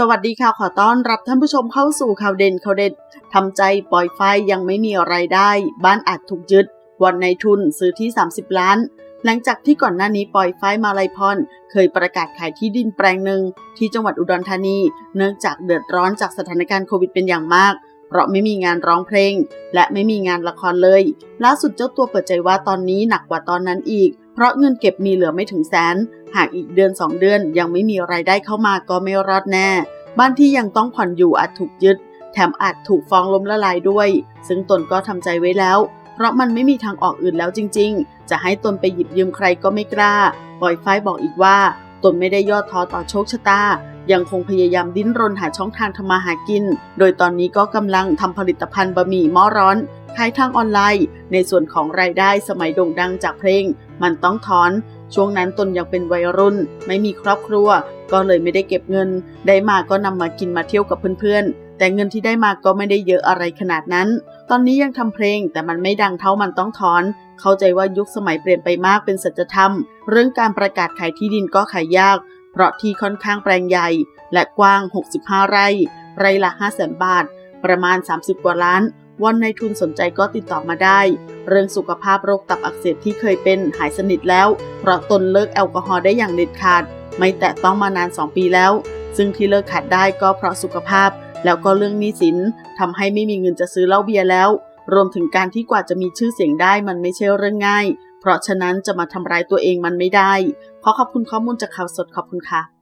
สวัสดีค่ะขอต้อนรับท่านผู้ชมเข้าสู่ข่าวเด่นข่าวเด็ดทำใจปล่อยไฟยังไม่มีไรายได้ บ้านอาจถูกยึดวันในทุนซื้อที่ 30 ล้าน หลังจากที่ก่อนหน้านี้ปล่อยไฟมาลายพรเคยประกาศขายที่ดินแปลงหนึ่งที่จังหวัดอุดรธานี เนื่องจากเดือดร้อนจากสถานการณ์โควิดเป็นอย่างมาก เพราะไม่มีงานร้องเพลง และไม่มีงานละครเลย ล่าสุดเจ้าตัวเปิดใจว่าตอนนี้หนักกว่าตอนนั้นอีก เพราะเงินเก็บมีเหลือไม่ถึงแสน หากอีกเดือน 2 เดือนยังไม่มีไรายได้เข้ามาก็ไม่รอดแน่ บ้านที่ยังต้องผ่อนอยู่อาจถูกยึด แถมอาจถูกฟ้องล้มละลายด้วย ซึ่งตนก็ทำใจไว้แล้ว เพราะมันไม่มีทางออกอื่นแล้วจริง ๆ จะให้ตนไปหยิบยืมใครก็ไม่กล้าปล่อยฝ้ายบอกอีกว่า ตนไม่ได้ย่อท้อต่อโชคชะตายังคงพยายามดิ้นรนหาช่องทางทำมาหากิน โดยตอนนี้ก็กำลังทำผลิตภัณฑ์บะหมี่หม้อร้อน ขายทางออนไลน์ ในส่วนของรายได้สมัยโด่งดังจากเพลง มันต้องถอน ช่วงนั้นตนยังเป็นวัยรุ่น ไม่มีครอบครัว ก็เลยไม่ได้เก็บเงิน ได้มาก็นำมากินมาเที่ยวกับเพื่อนๆ แต่เงินที่ได้มาก็ไม่ได้เยอะอะไรขนาดนั้น ตอนนี้ยังทำเพลงแต่มันไม่ดังเท่ามันต้องถอน เข้าใจว่ายุคสมัยเปลี่ยนไปมากเป็นสัจธรรม เรื่องการประกาศขายที่ดินก็ขายยาก เพราะที่ค่อนข้างแปลงใหญ่ และกว้าง 65 ไร่ ไร่ละ5 0 0 0 0 0 บาท ประมาณ 30 กว่าล้าน วันในทุนสนใจก็ติดต่อมาได้ เรื่องสุขภาพโรคตับอักเสบที่เคยเป็นหายสนิทแล้ว เพราะตนเลิกแอลกอฮอล์ได้อย่างเด็ดขาด ไม่แตะต้องมานาน 2 ปีแล้ว ซึ่งที่เลิกขาดได้ก็เพราะสุขภาพ แล้วก็เรื่องหนี้สินทำให้ไม่มีเงินจะซื้อเหล้าเบียร์แล้ว รวมถึงการที่กว่าจะมีชื่อเสียงได้มันไม่ใช่เรื่องง่าย เพราะฉะนั้นจะมาทำร้ายตัวเองมันไม่ได้ ขอขอบคุณข้อมูลจากข่าวสดขอบคุณค่ะ